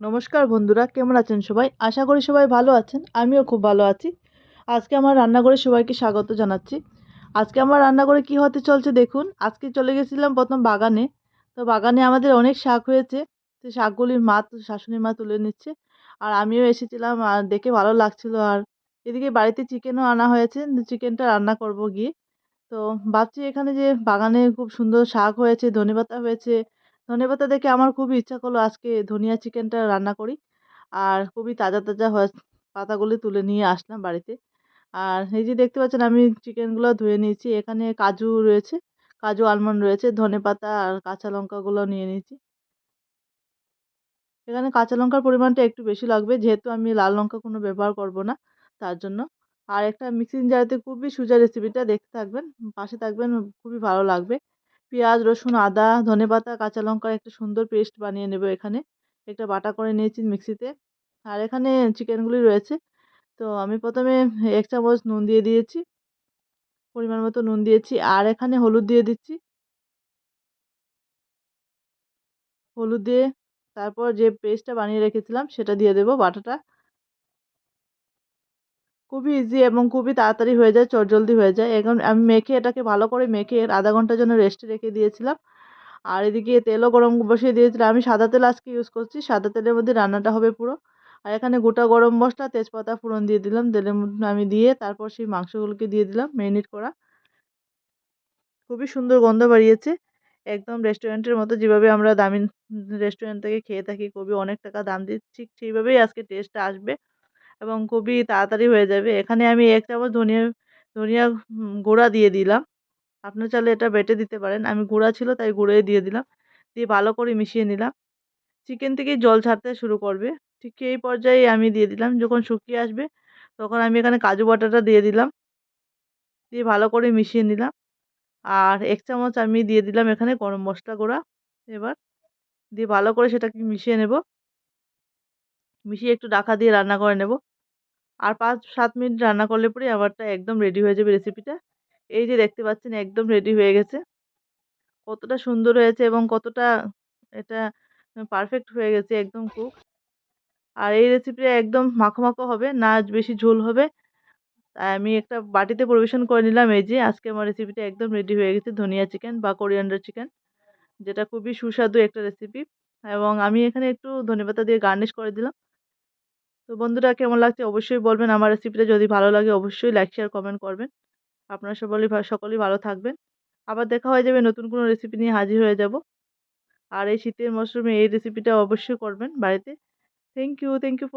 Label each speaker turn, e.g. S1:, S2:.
S1: নমস্কার বন্ধুরা, কেমন আছেন সবাই? আশা করি সবাই ভালো আছেন, আমিও খুব ভালো আছি। আজকে আমার রান্নাঘরে সবাইকে স্বাগত জানাচ্ছি। আজকে আমার রান্নাঘরে কি হতে চলছে দেখুন, আজকে চলে গেছিলাম প্রথম বাগানে। তো বাগানে আমাদের অনেক শাক হয়েছে, তো শাকগুলির মা শাশুড়ির মা তুলে নিচ্ছে। আর আমিও এসেছিলাম, আর দেখে ভালো লাগছিল। আর এদিকে বাড়িতে চিকেনও আনা হয়েছে চিকেনটা রান্না করব গিয়ে। তো ভাবছি এখানে যে বাগানে খুব সুন্দর শাক হয়েছে, ধনেপাতা হয়েছে ধনেপাতা দেখে আমার খুবই ইচ্ছা করল আজকে ধনিয়া চিকেনটা রান্না করি। আর খুবই তাজা তাজা পাতাগুলি তুলে নিয়ে আসলাম বাড়িতে। আর এই যে দেখতে পাচ্ছেন আমি চিকেনগুলো ধুয়ে নিয়েছি। এখানে কাজু রয়েছে, কাজু আলমন্ড রয়েছে, ধনেপাতা আর কাঁচা লঙ্কাগুলো নিয়ে নিয়েছি। এখানে কাঁচা লঙ্কার পরিমাণটা একটু বেশি লাগবে, যেহেতু আমি লাল লঙ্কা কোনো ব্যবহার করব না তার জন্য। আর একটা মিক্সিং জারেতে খুবই সোজা রেসিপিটা দেখতে থাকবেন, পাশে থাকবেন, খুবই ভালো লাগবে। পেঁয়াজ, রসুন, আদা, ধনেপাতা কাঁচা লঙ্কার একটা সুন্দর পেস্ট বানিয়ে নেব এখানে। একটা বাটা করে নিয়েছি মিক্সিতে। আর এখানে চিকেনগুলি রয়েছে। তো আমি প্রথমে এক চামচ নুন দিয়ে দিয়েছি। পরিমাণ মতো নুন দিয়েছি। আর এখানে হলুদ দিয়ে দিচ্ছি। হলুদ দিয়ে তারপর যে পেস্টটা বানিয়ে রেখেছিলাম সেটা দিয়ে দেবো বাটাটা। খুবই ইজি এবং খুবই তাড়াতাড়ি হয়ে যায়, চটজলদি হয়ে যায়। এখন আমি মেখে এটাকে ভালো করে মেখে আধা ঘণ্টার জন্য রেস্টে রেখে দিয়েছিলাম। আর এদিকে তেলও গরম বসিয়ে দিয়েছিলাম। আমি সাদা তেল আজকে ইউজ করছি। সাদা তেলের মধ্যে রান্নাটা হবে পুরো। আর এখানে গোটা গরম মশলা, তেজপাতা ফোড়ন দিয়ে দিলাম। তেলের মধ্যে আমি দিয়ে তারপর সেই মাংসগুলোকে দিয়ে দিলাম ম্যারিনেট করা। খুবই সুন্দর গন্ধ বাড়িয়েছে একদম রেস্টুরেন্টের মতো যেভাবে আমরা দামি রেস্টুরেন্ট থেকে খেয়ে থাকি, খুবই অনেক টাকা দাম দিয়ে ঠিক সেইভাবেই আজকে টেস্টটা আসবে। এবং খুবই তাড়াতাড়ি হয়ে যাবে। এখানে আমি এক চামচ ধনিয়া ধনিয়া গুঁড়া দিয়ে দিলাম। আপনার চাইলে এটা বেটে দিতে পারেন। আমি গুঁড়া ছিল, তাই গুঁড়োই দিয়ে দিলাম। দিয়ে ভালো করে মিশিয়ে নিলাম। চিকেন থেকে জল ছাড়তে শুরু করবে। ঠিক এই পর্যায়ে আমি দিয়ে দিলাম। যখন শুকিয়ে আসবে, তখন আমি এখানে কাজু বাটাটা দিয়ে দিলাম। দিয়ে ভালো করে মিশিয়ে নিলাম। আর এক চামচ আমি দিয়ে দিলাম এখানে গরম মশলা গুঁড়া। এবার দিয়ে ভালো করে সেটাকে মিশিয়ে নেব। মিশিয়ে একটু ডাকা দিয়ে রান্না করে নেব। আর পাঁচ, সাত মিনিট রান্না করলে পরে আমারটা একদম রেডি হয়ে যাবে রেসিপিটা এই যে দেখতে পাচ্ছেন একদম রেডি হয়ে গেছে। কতটা সুন্দর হয়েছে এবং কতটা এটা পারফেক্ট হয়ে গেছে একদম কুক আর এই রেসিপিটা একদম মাখো মাখো হবে, না বেশি ঝোল হবে। তাই আমি একটা বাটিতে পরিবেশন করে নিলাম, এই যে আজকে আমার রেসিপিটা একদম রেডি হয়ে গেছে, ধনিয়া চিকেন বা কোরিয়ান্ডার চিকেন যেটা খুবই সুস্বাদু একটা রেসিপি এবং আমি এখানে একটু ধনেপাতা দিয়ে গার্নিশ করে দিলাম। তো বন্ধুরা কেমন লাগছে অবশ্যই বলবেন। আমার রেসিপিটা যদি ভালো লাগে অবশ্যই লাইক শেয়ার কমেন্ট করবেন। আপনারা সকলেই সকলেই ভালো থাকবেন। আবার দেখা হয়ে যাবে নতুন কোনো রেসিপি নিয়ে হাজির হয়ে যাব। আর এই শীতের মরশুমে এই রেসিপিটা অবশ্যই করবেন বাড়িতে। Thank you thank you